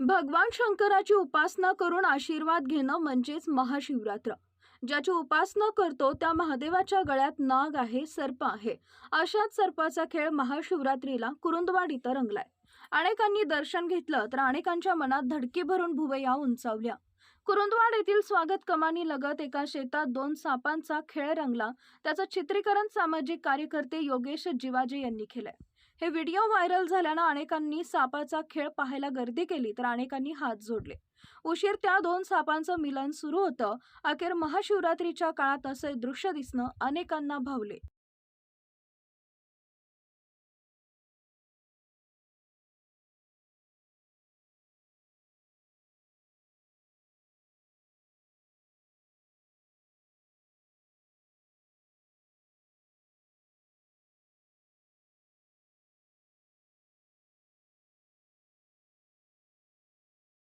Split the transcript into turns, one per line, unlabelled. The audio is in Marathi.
भगवान शंकराची उपासना करून आशीर्वाद घेणं म्हणजेच महाशिवरात्र. ज्याची उपासना करतो त्या महादेवाच्या गळ्यात नाग आहे सर्प आहे. अशाच सर्पाचा खेळ महाशिवरात्रीला कुरुंदवाड इथं रंगलाय. अनेकांनी दर्शन घेतलं तर अनेकांच्या मनात धडकी भरून भुवया उंचावल्या. कुरुंदवाड येथील स्वागत कमानी लगत एका शेतात दोन सापांचा खेळ रंगला. त्याचं चित्रीकरण सामाजिक कार्यकर्ते योगेश जिवाजे यांनी केलंय. हे व्हिडिओ व्हायरल झाल्यानं अनेकांनी सापाचा खेळ पाहायला गर्दी केली तर अनेकांनी हात जोडले. उशीर त्या दोन सापांचं मिलन सुरू होतं. अखेर महाशिवरात्रीच्या काळात असे दृश्य दिसणं अनेकांना भावले.